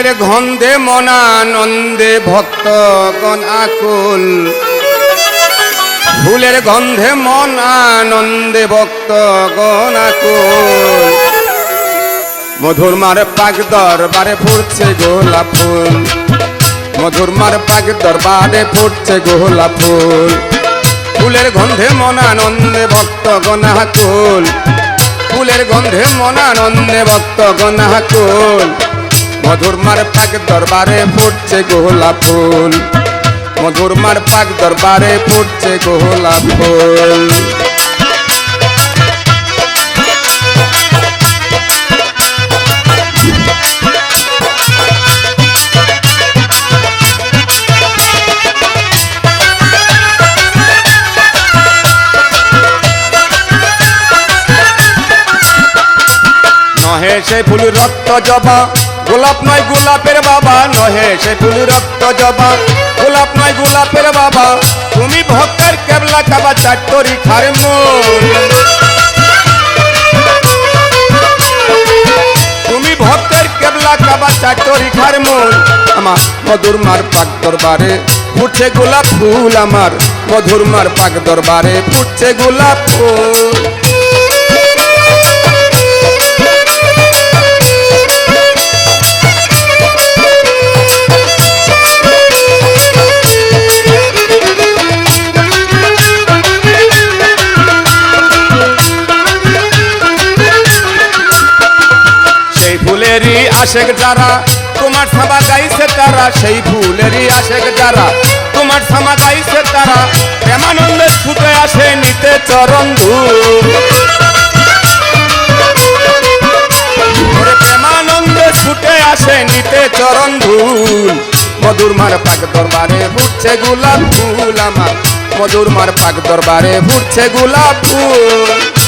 ফুলের গন্ধে মনানন্দে ভক্তগণ আকুল। ফুলের গন্ধে মন আনন্দে ভক্তগণ আকুল। মধুর মার পাক দরবারে ফুটছে গোলাপ ফুল। মধুর মার পাক দরবারে ফুটছে গোলাপ ফুল। ফুলের গন্ধে মন আনন্দে ভক্তগণ আকুল। ফুলের গন্ধে মন আনন্দে ভক্তগণ আকুল। মধুর মার পাক দরবারে ফুটছে গোলাপ ফুল। মধুর মার পাক দরবারে ফুটছে গোলাপ ফুল। সে ফুল রক্ত জবা গোলাপ নয়, গোলাপের বাবা নহে, সে ফুল রক্ত জবা। গোলাপ নয়, গোলাপের বাবা, তুমি ভক্তের কেবলা কাবা চাটরি খার তুমি ভক্তের কেবলা কাবা চাটরি খার মন আমার মধুর মার পাক দরবারে ফুটছে গোলাপ ফুল, আমার মধুর মার পাক দরবারে ফুটছে গোলাপ ফুল। আশেক যারা, তোমার থাবা গাইছে তারা, সেই ফুলেরই আশেক যারা। তোমার থামা গাইছে তারা, প্রেমানন্দে ছুটে আসে নিতে চরণ ওরে প্রেমানন্দে ছুটে আসে নিতে চরণ ধূল মধুর মার পাক দরবারে ফুটছে গোলাপ ফুল আমার। মধুর মার পাক দরবারে ফুটছে গোলাপ ফুল।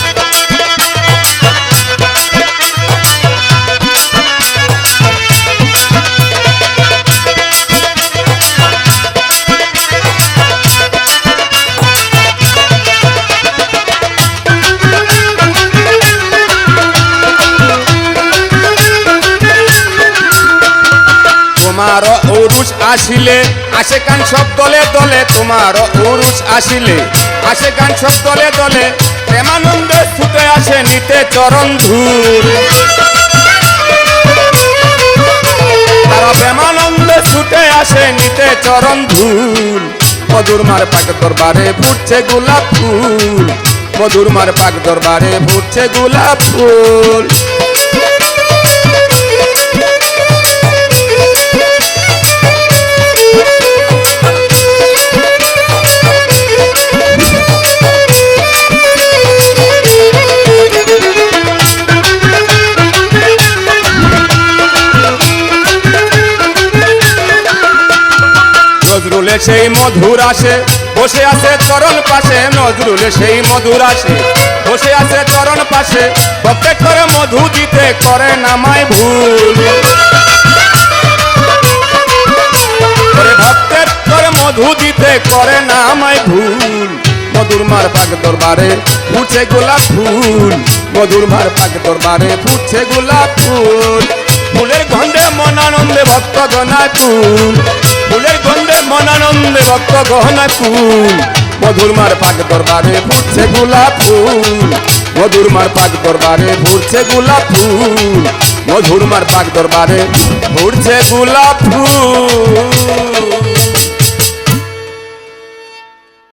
তোমার উরুষ আসিলে। আসে কান সব দলে দলে তোমার উরুষ আসিলে। আসে কান সব দলে দলে প্রেমানন্দে ছুটে আসে নিতে চরণ ধূল। তারা প্রেমানন্দে ছুটে আসে নিতে চরণ ধূল। মধুর মার পাক দরবারে ফুটছে গোলাপ ফুল। মধুর মার পাক দরবারে ফুটছে গোলাপ ফুল। নজরুলে সেই মধুর আসে। বসে আছে চরণ পাশে, নজরুলে সেই মধুর আসে। বসে আছে চরণ পাশে ভক্তে করে মধু দিতে করে নামায় ভুল। মধু দিতে করে নামায় ভুল। মধুর মার পাক দরবারে ফুটছে গোলাপ ফুল। মধুর মার পাক দরবারে ফুটছে গোলাপ ফুল। ফুলের গন্ধে মন আনন্দে ভক্ত গনায় ফুল ফুলের গন্ধে মনানন্দে ভক্ত গহনায় ফুল। মধুরমার পাক দরবারে ফুটছে গোলাপ ফুল। মধুরমার পাক দরবারে ফুটছে গোলাপ ফুল। মধুরমার পাক দরবারে ফুটছে গোলাপ ফুল।